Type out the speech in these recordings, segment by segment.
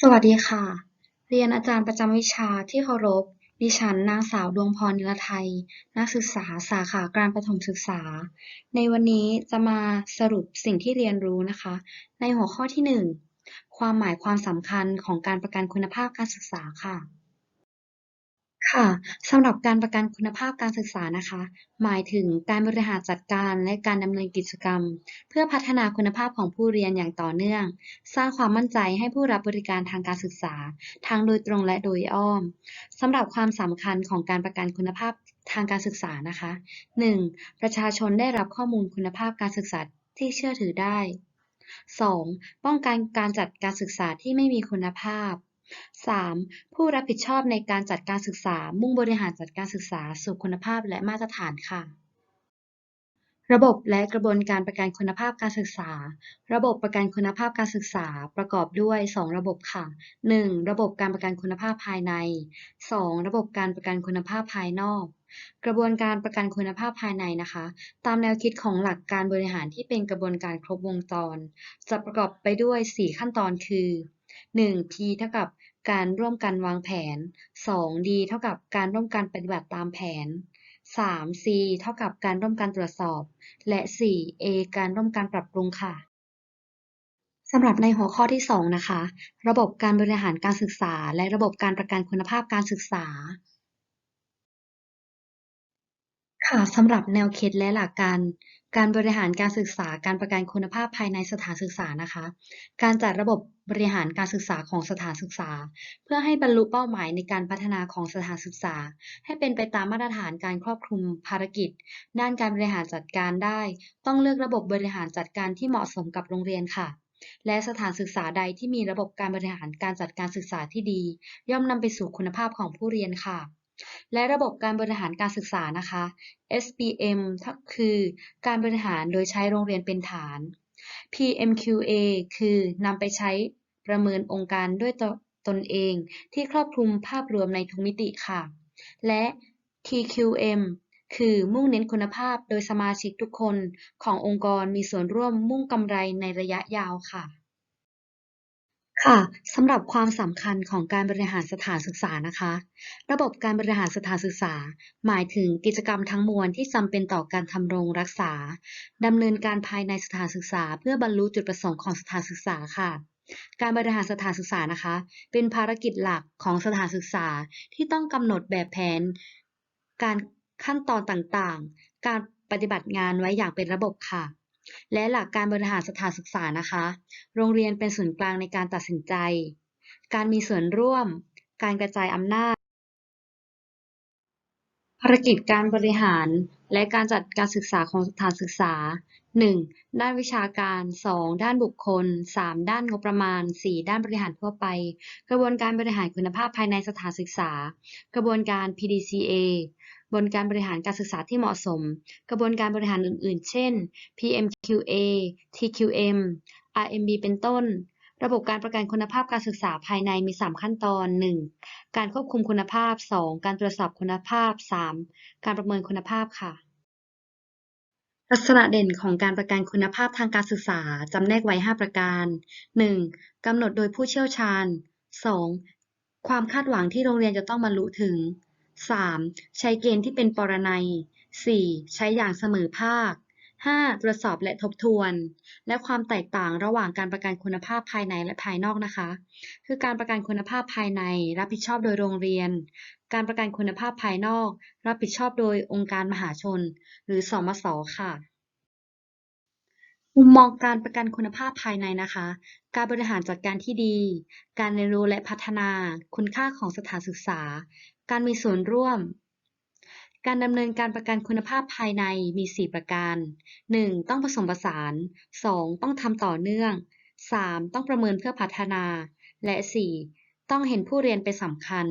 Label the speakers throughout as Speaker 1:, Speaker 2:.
Speaker 1: สวัสดีค่ะ เรียนอาจารย์ประจำวิชาที่เคารพ ดิฉันนางสาวดวงพรนิรไทย นักศึกษาสาขาการประถมศึกษา ในวันนี้จะมาสรุปสิ่งที่เรียนรู้นะคะ ในหัวข้อที่ 1 ความหมายความสำคัญของการประกันคุณภาพการศึกษาค่ะ ค่ะสำหรับการประกันคุณภาพการศึกษานะคะ หมายถึงการบริหารจัดการและการดำเนินกิจกรรม เพื่อพัฒนาคุณภาพของผู้เรียนอย่างต่อเนื่อง สร้างความมั่นใจให้ผู้รับบริการทางการศึกษา ทั้งโดยตรงและโดยอ้อมสำหรับความสำคัญของการประกันคุณภาพทางการศึกษานะคะ 1. ประชาชนได้รับข้อมูลคุณภาพการศึกษาที่เชื่อถือได้ 2. ป้องกันการจัดการศึกษาที่ไม่มีคุณภาพ 3. ผู้รับผิดชอบในการจัดการศึกษา มุ่งบริหารจัดการศึกษาสู่คุณภาพและมาตรฐานค่ะ ระบบและกระบวนการประกันคุณภาพการศึกษา ระบบประกันคุณภาพการศึกษาประกอบด้วย 2 ระบบค่ะ 1. ระบบการประกันคุณภาพภายใน 2. ระบบการประกันคุณภาพภายนอกกระบวนการประกันคุณภาพภายในนะคะ ตามแนวคิดของหลักการบริหารที่เป็นกระบวนการครบวงจร จะประกอบไปด้วย 4 ขั้นตอนคือ 1. P เท่ากับการร่วมกันวางแผน 2. D เท่ากับการร่วมกันปฏิบัติตามแผน 3. C เท่ากับการร่วมกันตรวจสอบ และ 4. A การร่วมกันปรับปรุงค่ะสำหรับในหัวข้อที่ 2 นะคะ ระบบการบริหารการศึกษา และระบบการประกันคุณภาพการศึกษา ค่ะ สำหรับแนวคิดและหลักการ การบริหารการศึกษาการประกันคุณภาพภายในสถานศึกษานะคะ การจัดระบบบริหารการศึกษาของสถานศึกษา เพื่อให้บรรลุเป้าหมายในการพัฒนาของสถานศึกษา ให้เป็นไปตามมาตรฐานการครอบคลุมภารกิจ ด้านการบริหารจัดการได้ ต้องเลือกระบบบริหารจัดการที่เหมาะสมกับโรงเรียนค่ะและสถานศึกษาใดที่มีระบบการบริหารการจัดการศึกษาที่ดี ย่อมนำไปสู่คุณภาพของผู้เรียนค่ะ และระบบการบริหารการศึกษานะคะ SBM คือการบริหารโดยใช้โรงเรียนเป็นฐาน PMQA คือนำไปใช้ประเมินองค์การด้วยตนเองที่ครอบคลุมภาพรวมในทุกมิติค่ะ และ TQM คือมุ่งเน้นคุณภาพโดยสมาชิกทุกคนขององค์กรมีส่วนร่วมมุ่งกำไรในระยะยาวค่ะ ค่ะสำหรับความสำคัญของการบริหารสถานศึกษานะคะ ระบบการบริหารสถานศึกษา หมายถึงกิจกรรมทั้งมวลที่จำเป็นต่อการทำรงรักษาดำเนินการภายในสถานศึกษา เพื่อบรรลุจุดประสงค์ของสถานศึกษาค่ะ การบริหารสถานศึกษานะคะ เป็นภารกิจหลักของสถานศึกษาที่ต้องกำหนดแบบแผน การขั้นตอนต่างๆ การปฏิบัติงานไว้อย่างเป็นระบบค่ะ และหลักการบริหารสถานศึกษานะคะ โรงเรียนเป็นศูนย์กลางในการตัดสินใจ การมีส่วนร่วม การกระจายอำนาจ ภารกิจการบริหาร และการจัดการศึกษาของสถานศึกษา 1. ด้านวิชาการ 2. ด้านบุคคล 3. ด้านงบประมาณ 4. ด้านบริหารทั่วไป กระบวนการบริหารคุณภาพภายในสถานศึกษา กระบวนการ PDCA บวนการบริหารการศึกษาที่เหมาะสม กระบวนการบริหารอื่น ๆ เช่น PMQA TQM RMB เป็นต้น ระบบการประกันคุณภาพการศึกษาภายในมี 3 ขั้นตอน 1. การควบคุมคุณภาพ 2. การตรวจสอบคุณภาพ 3. การประเมินคุณภาพค่ะลักษณะเด่นของการประกันคุณภาพทางการศึกษา จำแนกไว้ 5 ประการ 1. กำหนดโดยผู้เชี่ยวชาญ 2. ความคาดหวังที่โรงเรียนจะต้องบรรลุถึง 3. ใช้เกณฑ์ที่เป็นปรนัย 4. ใช้อย่างเสมอภาค 5. ตรวจสอบและทบทวน และความแตกต่างระหว่างการประกันคุณภาพภายในและภายนอกนะคะ คือการประกันคุณภาพภายในรับผิดชอบโดยโรงเรียน การประกันคุณภาพภายนอก รับผิดชอบโดยองค์การมหาชน หรือสมศค่ะมุมมองการประกันคุณภาพภายในนะคะ การบริหารจัดการที่ดี การเรียนรู้และพัฒนา คุณค่าของสถานศึกษา การมีส่วนร่วม การดำเนินการประกันคุณภาพภายในมี 4 ประการ 1. ต้องผสมผสาน 2. ต้องทำต่อเนื่อง 3. ต้องประเมินเพื่อพัฒนา และ 4. ต้องเห็นผู้เรียนเป็นสำคัญ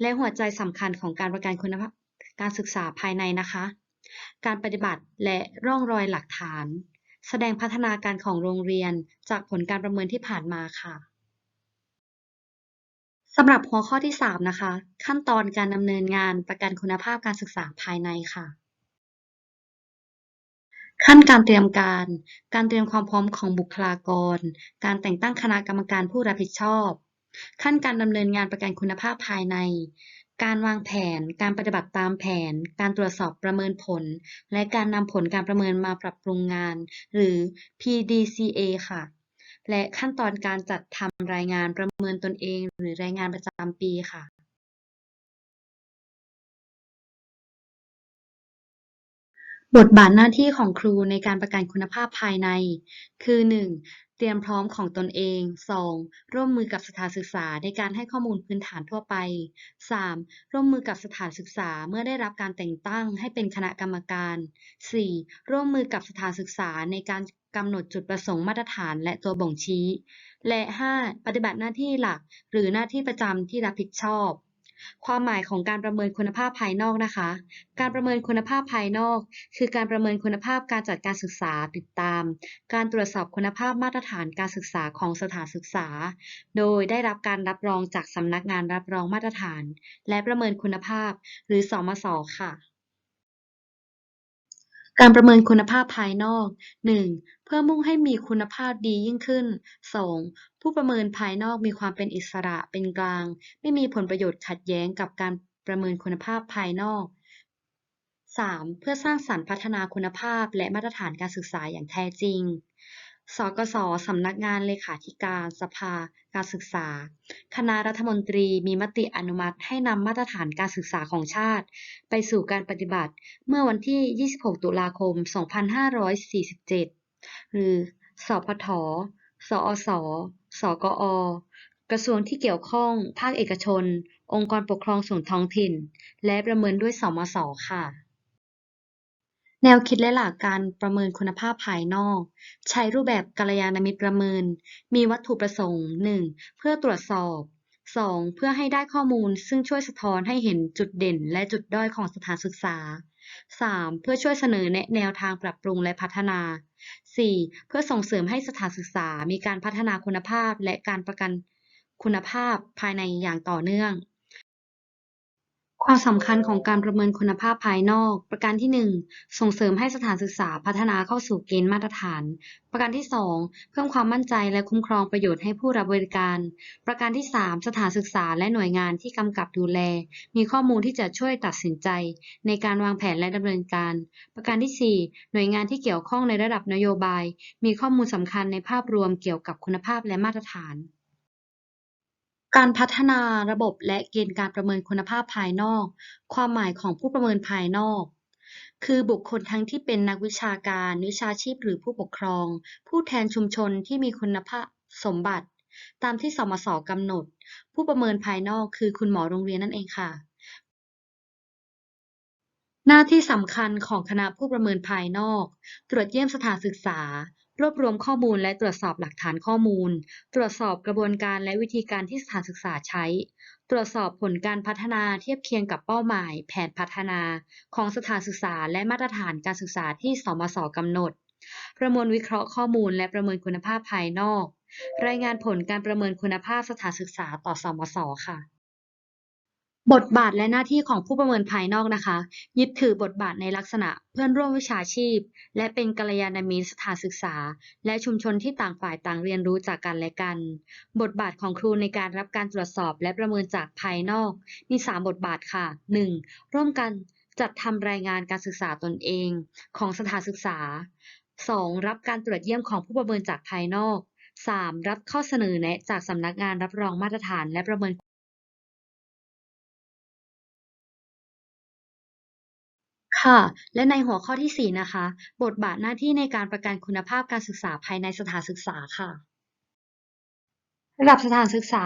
Speaker 1: และหัวใจสำคัญของการประกันคุณภาพการศึกษาภายในนะคะ การปฏิบัติและร่องรอยหลักฐาน แสดงพัฒนาการของโรงเรียนจากผลการประเมินที่ผ่านมาค่ะ สำหรับหัวข้อที่ 3 นะคะ ขั้นตอนการดำเนินงานประกันคุณภาพการศึกษาภายในค่ะ ขั้นการเตรียมการ การเตรียมความพร้อมของบุคลากร การแต่งตั้งคณะกรรมการผู้รับผิดชอบ ขั้นการดำเนินงานประกันคุณภาพภายใน การวางแผน การปฏิบัติตามแผน การตรวจสอบประเมินผล และการนำผลการประเมินมาปรับปรุงงาน หรือ PDCA ค่ะ และขั้นตอนการจัดทำรายงานประเมินตนเอง หรือรายงานประจำปีค่ะ บทบาทหน้าที่ของครูในการประกันคุณภาพภายใน คือ 1. เตรียมพร้อมของตนเอง 2. ร่วมมือกับสถานศึกษาในการให้ข้อมูลพื้นฐานทั่วไป 3. ร่วมมือกับสถานศึกษาเมื่อได้รับการแต่งตั้งให้เป็นคณะกรรมการ 4. ร่วมมือกับสถานศึกษาในการกำหนดจุดประสงค์มาตรฐานและตัวบ่งชี้ และ 5. ปฏิบัติหน้าที่หลัก หรือหน้าที่ประจำที่รับผิดชอบ ความหมายของการประเมินคุณภาพภายนอกนะคะ การประเมินคุณภาพภายนอก คือการประเมินคุณภาพการจัดการศึกษาติดตาม การตรวจสอบคุณภาพมาตรฐานการศึกษาของสถานศึกษา โดยได้รับการรับรองจากสำนักงานรับรองมาตรฐาน และประเมินคุณภาพ หรือสมศค่ะ การประเมินคุณภาพภายนอก 1. เพื่อมุ่งให้มีคุณภาพดียิ่งขึ้น 2. ผู้ประเมินภายนอกมีความเป็นอิสระเป็นกลาง ไม่มีผลประโยชน์ขัดแย้งกับการประเมินคุณภาพภายนอก 3. เพื่อสร้างสรรค์พัฒนาคุณภาพและมาตรฐานการศึกษาอย่างแท้จริง สกส สำนักงานเลขาธิการสภาการศึกษา คณะรัฐมนตรีมีมติอนุมัติให้นำมาตรฐานการศึกษาของชาติ ไปสู่การปฏิบัติเมื่อวันที่ 26 ตุลาคม 2547 หรือสพท สอส สกอ กระทรวงที่เกี่ยวข้อง ภาคเอกชน องค์กรปกครองส่วนท้องถิ่น และประเมินด้วยสมศค่ะ แนวคิดและหลักการประเมินคุณภาพภายนอก ใช้รูปแบบกัลยาณมิตรประเมิน มีวัตถุประสงค์ 1. เพื่อตรวจสอบ 2. เพื่อให้ได้ข้อมูลซึ่งช่วยสะท้อนให้เห็นจุดเด่นและจุดด้อยของสถานศึกษา 3. เพื่อช่วยเสนอแนะแนวทางปรับปรุงและพัฒนา 4. เพื่อส่งเสริมให้สถานศึกษามีการพัฒนาคุณภาพและการประกันคุณภาพภายในอย่างต่อเนื่อง ความสำคัญของการประเมินคุณภาพภายนอก ประการที่ 1 ส่งเสริมให้สถานศึกษาพัฒนาเข้าสู่เกณฑ์มาตรฐาน ประการที่ 2 เพิ่มความมั่นใจและคุ้มครองประโยชน์ให้ผู้รับบริการ ประการที่ 3 สถานศึกษาและหน่วยงานที่กำกับดูแล มีข้อมูลที่จะช่วยตัดสินใจ ในการวางแผนและดำเนินการ ประการที่ 4 หน่วยงานที่เกี่ยวข้องในระดับนโยบาย มีข้อมูลสำคัญในภาพรวมเกี่ยวกับคุณภาพและมาตรฐาน การพัฒนาระบบและเกณฑ์การประเมินคุณภาพภายนอก ความหมายของผู้ประเมินภายนอก คือบุคคลทั้งที่เป็นนักวิชาการ วิชาชีพหรือผู้ปกครอง ผู้แทนชุมชนที่มีคุณภาพสมบัติ ตามที่สมศกำหนด ผู้ประเมินภายนอกคือคุณหมอโรงเรียนนั่นเองค่ะ หน้าที่สำคัญของคณะผู้ประเมินภายนอก ตรวจเยี่ยมสถานศึกษา รวบรวมข้อมูลและตรวจสอบหลักฐานข้อมูล ตรวจสอบกระบวนการและวิธีการที่สถานศึกษาใช้ ตรวจสอบผลการพัฒนาเทียบเคียงกับเป้าหมาย แผนพัฒนา ของสถานศึกษาและมาตรฐานการศึกษาที่สมศกำหนด ประมวลวิเคราะห์ข้อมูลและประเมินคุณภาพภายนอก รายงานผลการประเมินคุณภาพสถานศึกษาต่อสมศค่ะ บทบาทและหน้าที่ของผู้ประเมินภายนอกนะคะ ยึดถือบทบาทในลักษณะเพื่อนร่วมวิชาชีพ และเป็นกัลยาณมิตรสถานศึกษา และชุมชนที่ต่างฝ่ายต่างเรียนรู้จากกันและกัน บทบาทของครูในการรับการตรวจสอบและประเมินจากภายนอกมี3บทบาทค่ะ 1. ร่วมกันจัดทำรายงานการศึกษาตนเองของสถานศึกษา 2. รับการตรวจเยี่ยมของผู้ประเมินจากภายนอก 3. รับข้อเสนอแนะจากสำนักงานรับรองมาตรฐานและประเมิน ค่ะ และในหัวข้อที่ 4 นะคะ บทบาทหน้าที่ในการประกันคุณภาพการศึกษาภายในสถานศึกษาค่ะ ระดับสถานศึกษา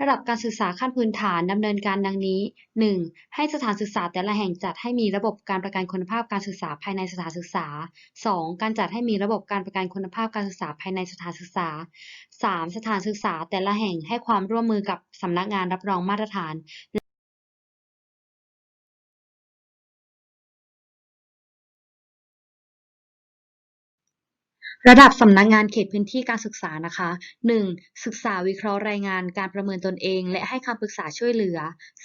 Speaker 1: ระดับการศึกษาขั้นพื้นฐานดำเนินการดังนี้ 1. ให้สถานศึกษาแต่ละแห่งจัดให้มีระบบการประกันคุณภาพการศึกษาภายในสถานศึกษา 2. การจัดให้มีระบบการประกันคุณภาพการศึกษาภายในสถานศึกษา 3. สถานศึกษาแต่ละแห่งให้ความร่วมมือกับสำนักงานรับรองมาตรฐาน ระดับสำนักงานเขตพื้นที่การศึกษานะคะ 1. ศึกษาวิเคราะห์รายงานการประเมินตนเอง และให้คำปรึกษาช่วยเหลือ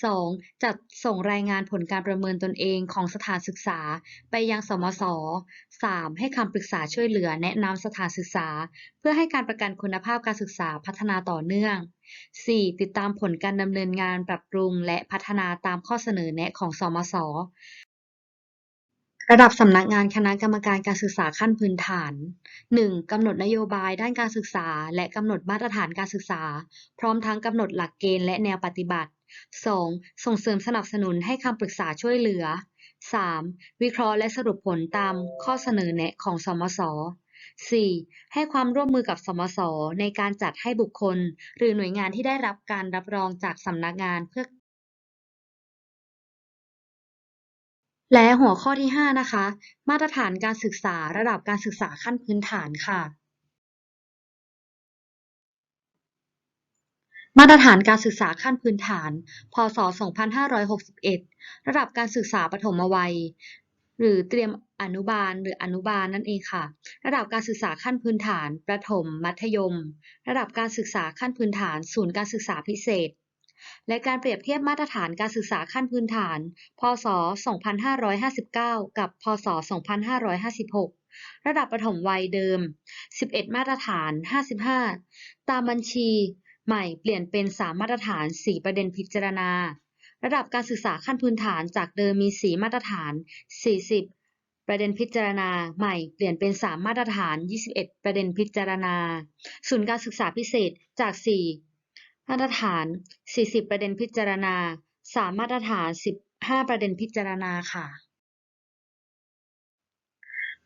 Speaker 1: 2. จัดส่งรายงานผลการประเมินตนเองของสถานศึกษา ไปยังสมศ 3. ให้คำปรึกษาช่วยเหลือแนะนำสถานศึกษา เพื่อให้การประกันคุณภาพการศึกษาพัฒนาต่อเนื่อง 4. ติดตามผลการดำเนินงานปรับปรุง และพัฒนาตามข้อเสนอแนะของสมศ ระดับสำนักงานคณะกรรมการการศึกษาขั้นพื้นฐาน 1. กำหนดนโยบายด้านการศึกษา และกำหนดมาตรฐานการศึกษา พร้อมทั้งกำหนดหลักเกณฑ์และแนวปฏิบัติ 2. ส่งเสริมสนับสนุนให้คำปรึกษาช่วยเหลือ 3. วิเคราะห์และสรุปผลตามข้อเสนอแนะของสมศ 4. ให้ความร่วมมือกับสมศในการจัดให้บุคคล หรือหน่วยงานที่ได้รับการรับรองจากสำนักงานเพื่อ และหัวข้อที่ 5 นะคะ มาตรฐานการศึกษาระดับการศึกษาขั้นพื้นฐานค่ะ มาตรฐานการศึกษาขั้นพื้นฐาน พศ 2561 ระดับการศึกษาปฐมวัย หรือเตรียมอนุบาลหรืออนุบาลนั่นเองค่ะ ระดับการศึกษาขั้นพื้นฐาน ประถม มัธยม ระดับการศึกษาขั้นพื้นฐาน ศูนย์การศึกษาพิเศษ และการเปรียบเทียบมาตรฐานการศึกษาขั้นพื้นฐาน พศ 2559 กับ พศ 2556 ระดับประถมวัยเดิม 11 มาตรฐาน 55 ตามบัญชี ใหม่เปลี่ยนเป็น 3 มาตรฐาน 4 ประเด็นพิจารณา ระดับการศึกษาขั้นพื้นฐานจากเดิมมี 4 มาตรฐาน 40 ประเด็นพิจารณา ใหม่เปลี่ยนเป็น 3 มาตรฐาน 21 ประเด็นพิจารณา ศูนย์การศึกษาพิเศษจาก 4 มาตรฐาน 40 ประเด็นพิจารณา 3 มาตรฐาน 15 ประเด็นพิจารณาค่ะ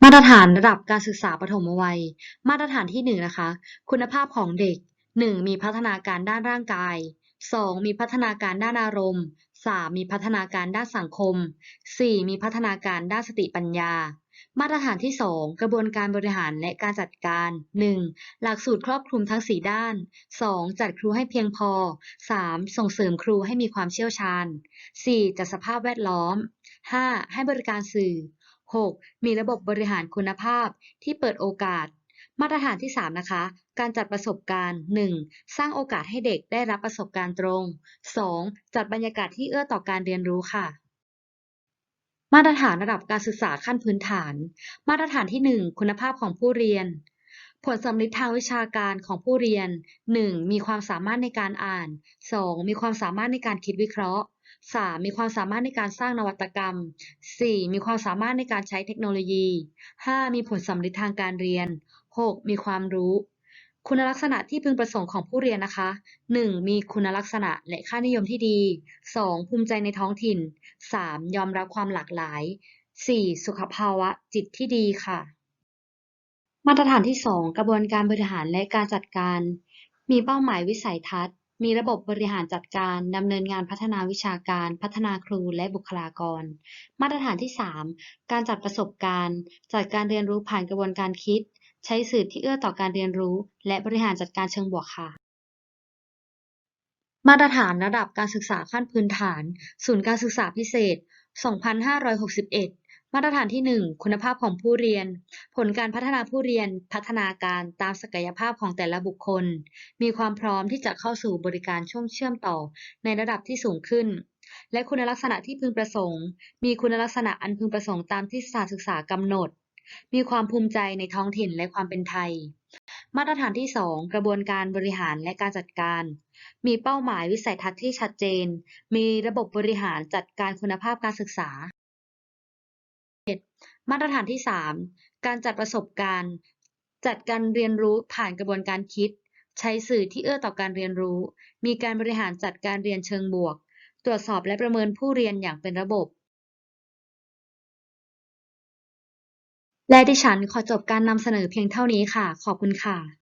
Speaker 1: มาตรฐานระดับการศึกษาปฐมวัย มาตรฐานที่ 1 นะคะ คุณภาพของเด็ก 1. มีพัฒนาการด้านร่างกาย 2. มีพัฒนาการด้านอารมณ์ 3. มีพัฒนาการด้านสังคม 4. มีพัฒนาการด้านสติปัญญา มาตรฐานที่ 2 กระบวนการบริหารและการจัดการ 1. หลักสูตรครอบคลุมทั้ง 4 ด้าน 2. จัดครูให้เพียงพอ 3. ส่งเสริมครูให้มีความเชี่ยวชาญ 4. จัดสภาพแวดล้อม 5. ให้บริการสื่อ 6. มีระบบบริหารคุณภาพที่เปิดโอกาส มาตรฐานที่ 3 นะคะ การจัดประสบการณ์ 1. สร้างโอกาสให้เด็กได้รับประสบการณ์ตรง 2. จัดบรรยากาศที่เอื้อต่อการเรียนรู้ค่ะ มาตรฐานระดับการศึกษาขั้นพื้นฐาน มาตรฐานที่ 1 คุณภาพของผู้เรียน ผลสำลิดทางวิชาการของผู้เรียน 1. มีความสามารถในการอ่าน 2. มีความสามารถในการคิดวิเคราะห์ 3. มีความสามารถในการสร้างนวัตกรรม 4. มีความสามารถในการใช้เทคโนโลยี 5. มีผลสำลิดทางการเรียน 6. มีความรู้ คุณลักษณะที่พึงประสงค์ของผู้เรียนนะคะ 1. มีคุณลักษณะและค่านิยมที่ดี 2. ภูมิใจในท้องถิ่น 3. ยอมรับความหลากหลาย 4. สุขภาวะจิตที่ดีค่ะ มาตรฐานที่ 2 กระบวนการบริหารและการจัดการ มีเป้าหมายวิสัยทัศน์ มีระบบบริหารจัดการดำเนินงานพัฒนาวิชาการ พัฒนาครูและบุคลากร มาตรฐานที่ 3 การจัดประสบการณ์ จัดการเรียนรู้ผ่านกระบวนการคิด ใช้สื่อที่เอื้อต่อการเรียนรู้ และบริหารจัดการเชิงบวกค่ะ มาตรฐานระดับการศึกษาขั้นพื้นฐาน ศูนย์การศึกษาพิเศษ 2561 มาตรฐานที่ 1 คุณภาพของผู้เรียน ผลการพัฒนาผู้เรียน พัฒนาการตามศักยภาพของแต่ละบุคคล มีความพร้อมที่จะเข้าสู่บริการช่วงเชื่อมต่อ ในระดับที่สูงขึ้นและคุณลักษณะที่พึงประสงค์ มีคุณลักษณะอันพึงประสงค์ตามที่สถานศึกษากำหนด มีความภูมิใจในท้องถิ่นและความเป็นไทย มาตรฐานที่ 2 กระบวนการบริหารและการจัดการ มีเป้าหมายวิสัยทัศน์ที่ชัดเจน มีระบบบริหารจัดการคุณภาพการศึกษา มาตรฐานที่ 3 การจัดประสบการณ์ จัดการเรียนรู้ผ่านกระบวนการคิด ใช้สื่อที่เอื้อต่อการเรียนรู้ มีการบริหารจัดการเรียนเชิงบวก ตรวจสอบและประเมินผู้เรียนอย่างเป็นระบบ และดิฉันขอจบการนำเสนอเพียงเท่านี้ค่ะ ขอบคุณค่ะ